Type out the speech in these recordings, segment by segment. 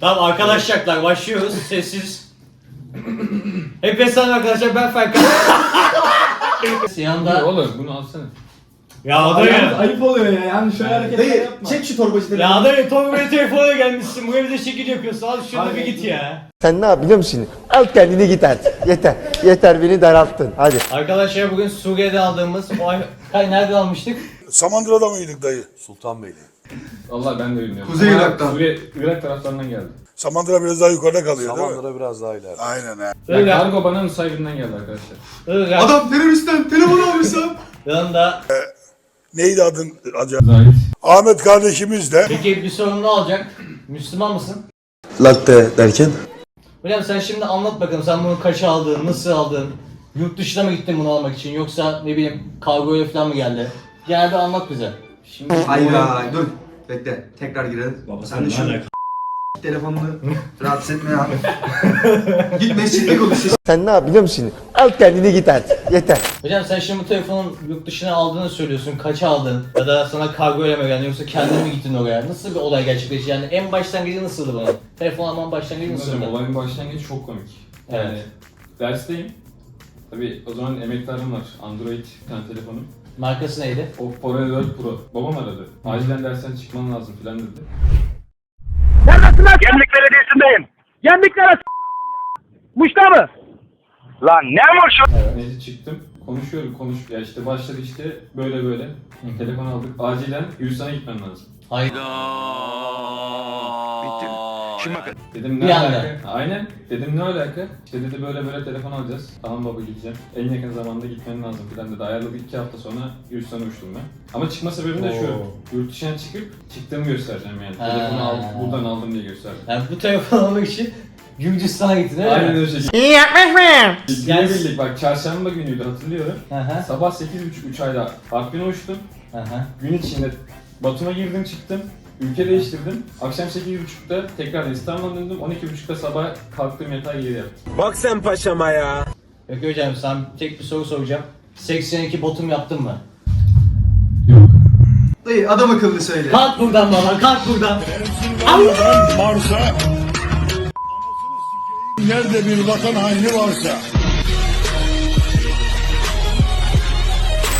Tamam arkadaşlar başlıyoruz. Sessiz. Hepinize selam arkadaşlar ben Ferkan. Dur Yanında oğlum bunu alsana. ya Yalnız adayı. ayıp oluyor ya yani şöyle hareketler Dayı yapma. çek şu torbacı Ya adayı Tommy telefona gelmişsin. Buraya bir de şekil yapıyorsun. Al şurada bir git ya. Sen ne yap biliyor musun? Al kendini git artık. Yeter. Yeter beni daralttın. Hadi. Arkadaşlar bugün Suriye'de aldığımız o ay... Kay nerede almıştık? Samandıra'da mıydık dayı? Vallahi ben de bilmiyorum. Kuzey Ama Irak'tan. Suriye, Irak taraflarından geldi. Samandıra biraz daha yukarıda kalıyor değil mi? Samandıra biraz daha ileride. Aynen ha. Yani Irak. kargo bana sahibinden geldi arkadaşlar. Irak. Adam teröristten telefon almış lan. Yanında. Neydi adın acaba? Zahit. Ahmet kardeşimiz de Peki bir sorun ne olacak? Müslüman mısın? Latte derken? Hocam sen şimdi anlat bakalım sen bunu kaça aldın, nasıl aldın? Yurt dışına mı gittin bunu almak için yoksa ne bileyim kargoya falan mı geldi? Gel bir anlat bize. Şimdi Hayır dur. Bekle. Tekrar girelim. sen de şu telefonunu rahatsız etme ya. Git mescitte konuş. Sen ne yap biliyor musun? Al kendini git artık. Yeter. Hocam sen şimdi bu telefonun yurt dışına aldığını söylüyorsun. Kaça aldın? Ya da sana kargoyla mı geldi yoksa kendin mi gittin oraya? Nasıl bir olay gerçekleşti? Yani en başlangıcı nasıldı bunun? Telefon almanın başlangıcı Şimdi hocam nasıldı? olayın başlangıcı çok komik. Yani Evet. dersteyim. Tabii o zaman emektarım var. Android bir tane telefonum. Markası neydi? Oppo Reno 4 Pro. Babam aradı. Acilen dersten çıkman lazım filan dedi. Gemlik Belediyesi'ndeyim. Gemliklere Muş'ta mı? Lan ne Muş'u? Neyse çıktım. Konuşuyorum konuş. Ya işte başladı işte böyle böyle. Telefon aldık. Acilen Gürcistan'a gitmen lazım. Hayır. Dedim Bir ne anda. alaka? Aynen. Dedim ne alaka? İşte dedi böyle böyle telefon alacağız. Tamam baba gideceğim. En yakın zamanda gitmen lazım filan dedi. Ayarladık iki hafta sonra Gürcistan'a uçtum ben. Ama çıkma sebebim de şu. Yurt dışına çıkıp çıktığımı göstereceğim yani. Ha. Telefonu al, buradan aldım diye göstereceğim. Yani bu telefon almak için Gürcistan'a gittin Aynen mi? öyle şey. İyi yapmış mıyım? Günü bildik bak çarşamba günüydü hatırlıyorum. Hı hı. Sabah 8.30 uçayla Artvin'e uçtum. Hı hı. Gün içinde Batum'a girdim çıktım. Ülke değiştirdim. Akşam 8.30'da tekrar İstanbul'a döndüm. 12.30'da sabah kalktığım yatağa geri yattım. Peki hocam sen tek bir soru soracağım. 82 botum yaptın mı? Dayı adam akıllı söyle. Kalk buradan baba kalk buradan. Varsa Nerede bir vatan haini varsa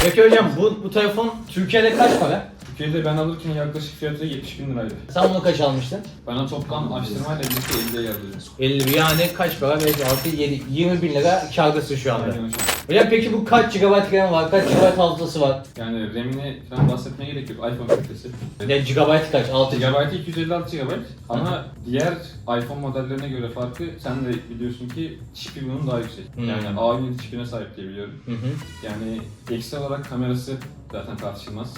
Peki hocam bu, bu telefon Türkiye'de kaç para? Türkiye'de ben alırken yaklaşık fiyatı 70 bin liraydı. Sen bunu kaç almıştın? Bana toplam açtırmayla birlikte 50'ye geldi. 50 yani kaç para? 5, 6, 7, 20 bin lira kârdasın şu anda. Aynen hocam. Hocam peki bu kaç GB RAM var? Kaç GB hafızası var? Yani RAM'ini falan bahsetmeye gerek yok. iPhone kalitesi. Ne GB kaç? 6 GB. GB 256 GB ama diğer iPhone modellerine göre farkı sen de biliyorsun ki çipi bunun daha yüksek. Hmm. Yani A7 çipine sahip diye biliyorum. Hı hı. Yani ekstra olarak kamerası zaten tartışılmaz.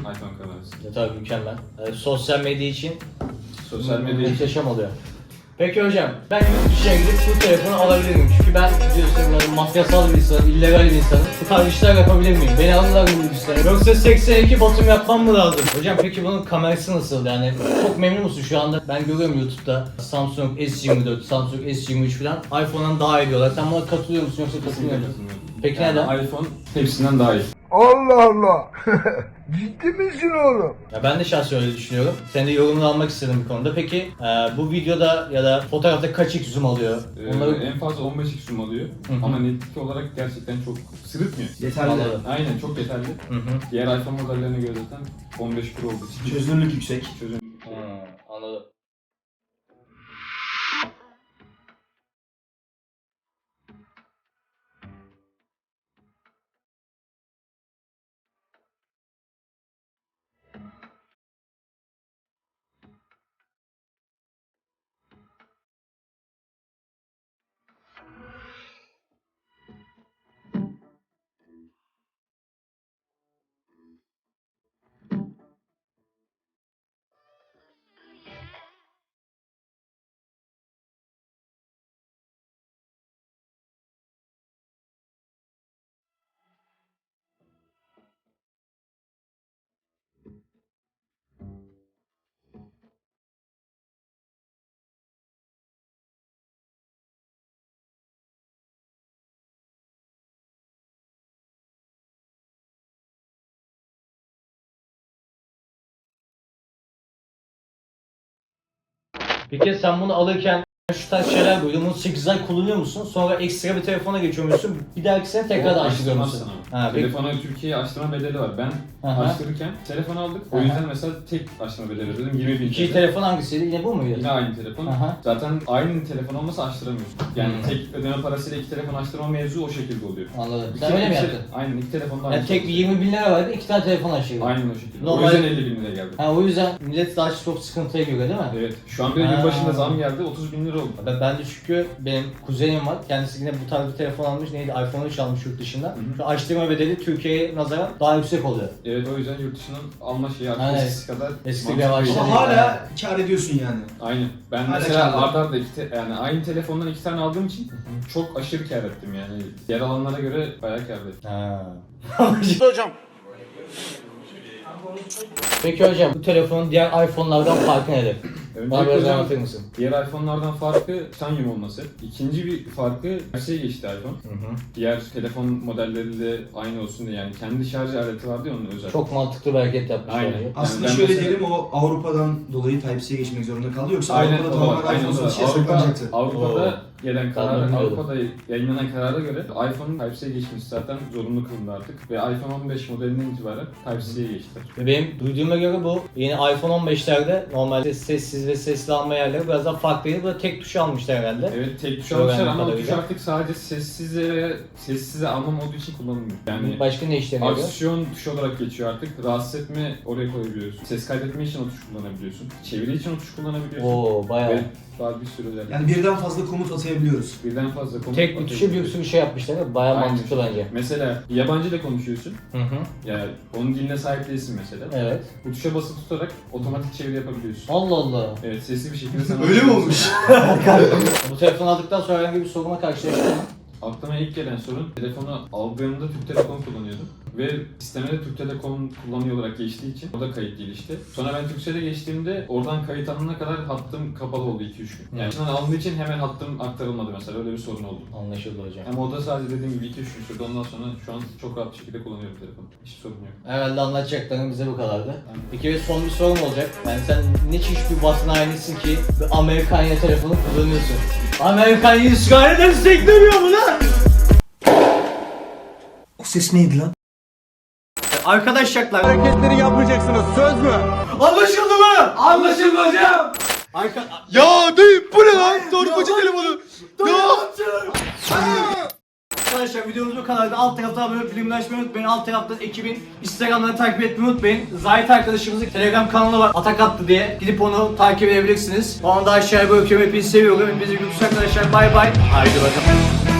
iPhone kamerası. Ya, tabii mükemmel. Ee, sosyal medya için Sosyal medya muhteşem oluyor. Peki hocam ben yurt dışına gidip bu telefonu alabilir miyim? Çünkü ben biliyorsun böyle mafyasal bir insanım, illegal bir insanım. Bu tarz işler yapabilir miyim? Beni alırlar mı bu işlere? Yoksa 82 botum yapmam mı lazım? Hocam peki bunun kamerası nasıl? Yani çok memnun musun şu anda? Ben görüyorum YouTube'da Samsung S24, Samsung S23 falan iPhone'dan daha iyi diyorlar. Sen buna katılıyor musun yoksa katılmıyor musun? katılmıyorum. Peki Yani neden? iPhone hepsinden daha iyi. Allah Allah. Ciddi misin oğlum? Ya ben de şahsen öyle düşünüyorum. Senin de yorumunu almak istedim bu konuda. Peki e, bu videoda ya da fotoğrafta kaç x zoom alıyor? Ee, Onları En fazla 15 x zoom alıyor Hı hı. ama netlik olarak gerçekten çok sırıtmıyor. Yeterli. Anladım. Aynen çok yeterli. Hı hı. Diğer iPhone modellerine göre zaten 15 Pro olduğu için Çözünürlük yüksek. çözüm. Hı, anladım. Peki sen bunu alırken şu tarz şeyler duydum. Bunu 8 ay kullanıyor musun? Sonra ekstra bir telefona geçiyormuşsun. Bir dahaki sene tekrar da açtırıyor musun? Ha, peki. Telefona Türkiye'ye açtırma bedeli var. Ben Aha. açtırırken telefon aldık. O Aha. yüzden mesela tek açtırma bedeli ödedim 20 bin İki TL. telefon hangisiydi? Yine bu muydu? Yine aynı telefon. Aha. Zaten aynı telefon olmasa açtıramıyorsun. Yani Hmm. tek ödeme parasıyla iki telefon açtırma mevzu o şekilde oluyor. Anladım. Sen öyle mi iki- yaptın? Aynen iki telefonda Yani aynı. tek bir 20 bin lira vardı, iki tane telefon açtırdın. Aynen o şekilde. Normal- O yüzden 50 bin liraya geldi. Ha o yüzden millet daha çok sıkıntıya giriyor değil mi? Evet. Şu an bir de Ha. yılbaşında zam geldi. 30 bin lira oldu. Ben, ben de çünkü benim kuzenim var. Kendisi yine bu tarz bir telefon almış. Neydi? iPhone 13 almış yurt dışında. Şu açtırma bedeli Türkiye'ye nazaran daha yüksek oluyor. Evet o yüzden yurt dışından alma şeyi artık Aynen. eskisi kadar Eski mantıklı değil. Ama hala kar ediyorsun yani. Aynen. Ben Hala mesela kârlı. arda arda iki te- yani aynı telefondan iki tane aldığım için çok aşırı kâr ettim yani. Diğer alanlara göre bayağı kâr ettim. Ha. Hocam. Peki hocam bu telefonun diğer iPhone'lardan farkı nedir? Öncelikle hocam anlatır mısın? diğer iPhone'lardan farkı titanyum olması. İkinci bir farkı Type-C'ye geçti iPhone. Diğer telefon modelleriyle aynı olsun diye yani kendi şarj aleti vardı ya onun özel. Çok mantıklı bir hareket yapmış Aynen. oluyor. Aslında ben şöyle mesela- diyelim o Avrupa'dan dolayı Type-C'ye geçmek zorunda kaldı. Yoksa Aynen Avrupa'da o var. tamamen Aynen iPhone o var. satışa Avrupa, yasaklanacaktı. Avrupa'da gelen Ben karar, bilmiyordum. Avrupa'da yayınlanan karara göre iPhone Type-C'ye geçmiş zaten zorunlu kılındı artık. Ve iPhone 15 modelinden itibaren Type-C'ye geçti. Ve benim duyduğuma göre bu yeni iPhone 15'lerde normalde sessiz ve sesli alma yerleri biraz daha farklıydı. Burada tek tuş almışlar herhalde. Evet tek tuş Öğrendiğim almışlar ama o tuş kadarıyla. artık sadece sessize ve sessize alma modu için kullanılmıyor. Yani Başka ne işlemi yapıyor? aksiyon tuşu olarak geçiyor artık. Rahatsız etme oraya koyabiliyorsun. Ses kaydetme için o tuşu kullanabiliyorsun. Çeviri için o tuşu kullanabiliyorsun. Oo bayağı. Ve daha bir sürü özellik. Yani birden fazla komut atayabiliyoruz. Birden fazla komut Tek bir tuşa bir sürü şey yapmışlar. mi? Bayağı Aynen. mantıklı bence. Mesela yabancı ile konuşuyorsun. Hı hı. Yani onun diline sahip değilsin mesela. Evet. Bu tuşa basılı tutarak otomatik çeviri yapabiliyorsun. Allah Allah. Evet sesli bir şekilde sana... Öyle mi olmuş? Bu telefonu aldıktan sonra herhangi bir sorunla karşılaştın mı? Aklıma ilk gelen sorun telefonu aldığımda Türk Telekom kullanıyordum. Ve sisteme de Türk Telekom kullanıyor olarak geçtiği için o da kayıt değil işte. Sonra ben Türkcell'e geçtiğimde oradan kayıt alınana kadar hattım kapalı oldu 2-3 gün. Yani Hı. alındığı için hemen hattım aktarılmadı mesela öyle bir sorun oldu. Anlaşıldı hocam. Ama o da sadece dediğim gibi 2-3 gün sürdü. Ondan sonra şu an çok rahat bir şekilde kullanıyorum telefonu. Hiç sorun yok. Herhalde anlatacaklarım bize bu kadardı. Bir kere son bir sorum olacak. Yani sen ne çeşit bir vatan hainisin ki bir Amerikanya telefonu kullanıyorsun? Amerikanya'yı işgal desteklemiyor mu lan? O ses neydi lan? Arkadaşlar Hareketleri yapmayacaksınız söz mü? Anlaşıldı mı? Anlaşıldı hocam. Arka... Ya değil bu ne lan? Torpacı telefonu. Arkadaşlar videomuz bu kadardı. Alt tarafta abone olup açmayı unutmayın. Alt tarafta ekibin Instagram'larını takip etmeyi unutmayın. Zahit arkadaşımızın Telegram kanalı var. Atak attı diye. Gidip onu takip edebilirsiniz. Onu da aşağıya bırakıyorum. Hepinizi seviyorum. Hepinizi görüşürüz arkadaşlar. Bay bay. Haydi bakalım.